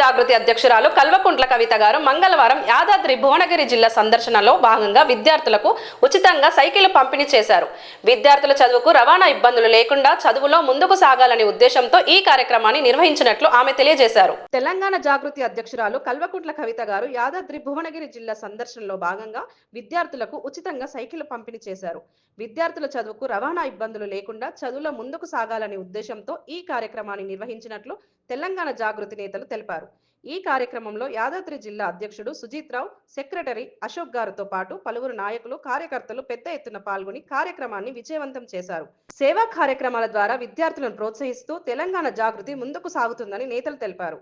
జాగృతి అధ్యక్షురాలు కల్వకుంట్ల కవిత గారు మంగళవారం యాదాద్రి భువనగిరి జిల్లా సందర్శనలో భాగంగా విద్యార్థులకు ఉచితంగా సైకిల్ పంపిణీ చేశారు. విద్యార్థుల చదువుకు రవాణా ఇబ్బందులు లేకుండా చదువులో ముందుకు సాగాలనే ఉద్దేశంతో ఈ కార్యక్రమాన్ని నిర్వహించినట్లు ఆమె తెలియజేశారు. తెలంగాణ జాగృతి అధ్యక్షురాలు కల్వకుంట్ల కవిత గారు యాదాద్రి భువనగిరి జిల్లా సందర్శనలో భాగంగా విద్యార్థులకు ఉచితంగా సైకిల్ పంపిణీ చేశారు. విద్యార్థుల చదువుకు రవాణా ఇబ్బందులు లేకుండా చదువులో ముందుకు సాగాలనే ఉద్దేశంతో ఈ కార్యక్రమాన్ని నిర్వహించినట్లు తెలంగాణ జాగృతి నేతలు తెలిపారు. ఈ కార్యక్రమంలో యాదాద్రి జిల్లా అధ్యక్షుడు సుజిత్రావు సెక్రటరీ అశోక్ గారితో పాటు పలువురు నాయకులు కార్యకర్తలు పెద్ద ఎత్తున పాల్గొని కార్యక్రమాన్ని విజయవంతం చేశారు. సేవా కార్యక్రమాల ద్వారా విద్యార్థులను ప్రోత్సహిస్తూ తెలంగాణ జాగృతి ముందుకు సాగుతుందని నేతలు తెలిపారు.